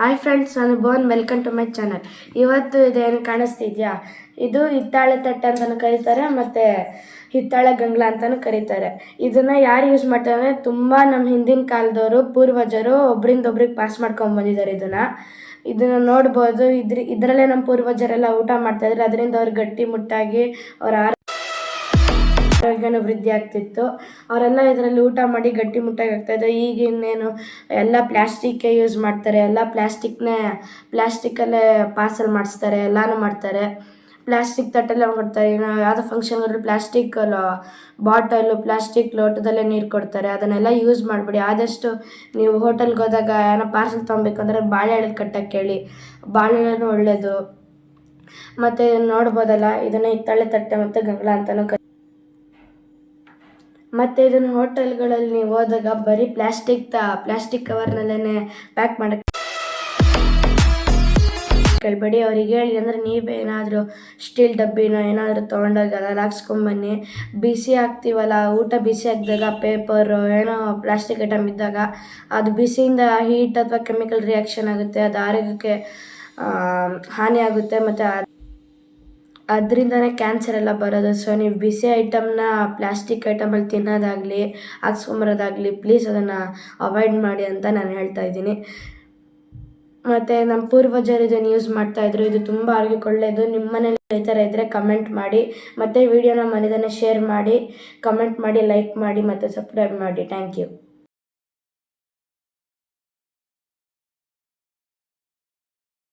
Hi friends ನಾನು ಬೋನ್ welcome to my channel ಇವತ್ತು ಇದೇನು ಕಾಣಿಸ್ತಿದ್ಯಾ? ಇದು ಹಿತ್ತಾಳೆ ತಟ್ಟೆ ಅಂತಲೂ ಕರೀತಾರೆ, ಮತ್ತು ಹಿತ್ತಾಳೆ ಗಂಗ್ಲ ಅಂತಲೂ ಕರೀತಾರೆ. ಇದನ್ನು ಯಾರು ಯೂಸ್ ಮಾಡ್ತಾರೆ ತುಂಬಾ ನಮ್ಮ ಹಿಂದಿನ ಕಾಲದವರು, ಪೂರ್ವಜರು ಒಬ್ರಿಂದ ಒಬ್ರಿಗೆ ಪಾಸ್ ಮಾಡ್ಕೊಂಡು ಬಂದಿದ್ದಾರೆ ಇದನ್ನು. ಇದನ್ನು ನೋಡ್ಬೋದು. ಇದ್ರ ಇದರಲ್ಲೇ ನಮ್ಮ ಪೂರ್ವಜರೆಲ್ಲ ಊಟ ಮಾಡ್ತಾಯಿದ್ರು ಅದರಿಂದ ಅವ್ರು ಗಟ್ಟಿ ಮುಟ್ಟಾಗಿ ಅವ್ರ ಆರೋಗ್ಯನೂ ವೃದ್ಧಿ ಆಗ್ತಿತ್ತು, ಅವರೆಲ್ಲ ಇದರಲ್ಲಿ ಊಟ ಮಾಡಿ ಗಟ್ಟಿ ಮುಟ್ಟಾಗಿ ಆಗ್ತಾಯಿದ್ರು ಈಗ ಇನ್ನೇನು, ಎಲ್ಲ ಪ್ಲ್ಯಾಸ್ಟಿಕ್ಕೇ ಯೂಸ್ ಮಾಡ್ತಾರೆ, ಎಲ್ಲ ಪ್ಲಾಸ್ಟಿಕ್ನೇ ಪ್ಲ್ಯಾಸ್ಟಿಕ್ಕಲ್ಲೇ ಪಾರ್ಸಲ್ ಮಾಡಿಸ್ತಾರೆ, ಎಲ್ಲನೂ ಮಾಡ್ತಾರೆ. ಪ್ಲಾಸ್ಟಿಕ್ ತಟ್ಟೆಲ್ಲ ಮಾಡ್ತಾರೆ ಏನೋ ಯಾವುದೋ ಫಂಕ್ಷನ್ ಅಂದರೆ ಪ್ಲಾಸ್ಟಿಕ್ ಬಾಟಲು ಪ್ಲಾಸ್ಟಿಕ್ ಲೋಟದಲ್ಲೇ ನೀರು ಕೊಡ್ತಾರೆ. ಅದನ್ನೆಲ್ಲ ಯೂಸ್ ಮಾಡಬೇಡಿ. ಆದಷ್ಟು ನೀವು ಹೋಟೆಲ್ಗೆ ಹೋದಾಗ ಏನೋ ಪಾರ್ಸಲ್ ತೊಗೊಬೇಕಂದ್ರೆ ಬಾಳೆಹಣ್ಣು ಕಟ್ಟಕ್ಕೆ ಹೇಳಿ ಬಾಳೆಹಣ್ಣು ಒಳ್ಳೆಯದು ಮತ್ತು ನೋಡ್ಬೋದಲ್ಲ, ಇದನ್ನು ಹಿತ್ತಾಳೆ ತಟ್ಟೆ ಮತ್ತು ಗಂಗಳ ಅಂತಲೂ ಮತ್ತು ಇದನ್ನು ಹೋಟೆಲ್ಗಳಲ್ಲಿ ನೀವು ಹೋದಾಗ ಬರೀ ಪ್ಲ್ಯಾಸ್ಟಿಕ್ ತ ಪ್ಲ್ಯಾಸ್ಟಿಕ್ ಕವರ್ನಲ್ಲೇ ಪ್ಯಾಕ್ ಮಾಡಕ್ಕೆ ಕೇಳಬೇಡಿ ಅವ್ರಿಗೆ ಹೇಳಿ ನೀವೇ ನೀವೇನಾದರೂ ಸ್ಟೀಲ್ ಡಬ್ಬಿನ ಏನಾದರೂ ತೊಗೊಂಡೋಗಿ ಅದ್ರಲ್ಲಿ ಹಾಕ್ಸ್ಕೊಂಬನ್ನಿ ಬಿಸಿ ಹಾಕ್ತೀವಲ್ಲ ಊಟ ಬಿಸಿ ಹಾಕಿದಾಗ ಪೇಪರು, ಏನೋ ಪ್ಲಾಸ್ಟಿಕ್ ಐಟಮ್ ಇದ್ದಾಗ ಅದು ಬಿಸಿಯಿಂದ ಹೀಟ್ ಅಥವಾ ಕೆಮಿಕಲ್ ರಿಯಾಕ್ಷನ್ ಆಗುತ್ತೆ, ಅದು ಆರೋಗ್ಯಕ್ಕೆ ಹಾನಿ ಆಗುತ್ತೆ, ಮತ್ತು ಅದರಿಂದನೇ ಕ್ಯಾನ್ಸರ್ ಎಲ್ಲ ಬರೋದು. ಸೊ ನೀವು ಬಿಸಿ ಐಟಮ್ನ ಪ್ಲಾಸ್ಟಿಕ್ ಐಟಮಲ್ಲಿ ತಿನ್ನೋದಾಗಲಿ, ಹಾಕ್ಸ್ಕೊಂಬರೋದಾಗಲಿ ಪ್ಲೀಸ್ ಅದನ್ನು ಅವಾಯ್ಡ್ ಮಾಡಿ ಅಂತ ನಾನು ಹೇಳ್ತಾ ಇದ್ದೀನಿ. ಮತ್ತು ನಮ್ಮ ಪೂರ್ವಜರು ಇದನ್ನು ಯೂಸ್ ಮಾಡ್ತಾಯಿದ್ರು ಇದು ತುಂಬ ಆರೋಗ್ಯಕ್ಕೆ ಒಳ್ಳೆಯದು ನಿಮ್ಮ ಮನೇಲಿ ಈ ಥರ ಇದ್ದರೆ ಕಮೆಂಟ್ ಮಾಡಿ. ಮತ್ತು ವಿಡಿಯೋನ ಮನೆಯದನ್ನು ಶೇರ್ ಮಾಡಿ. ಕಮೆಂಟ್ ಮಾಡಿ ಲೈಕ್ ಮಾಡಿ, ಮತ್ತು ಸಬ್ಸ್ಕ್ರೈಬ್ ಮಾಡಿ. Thank you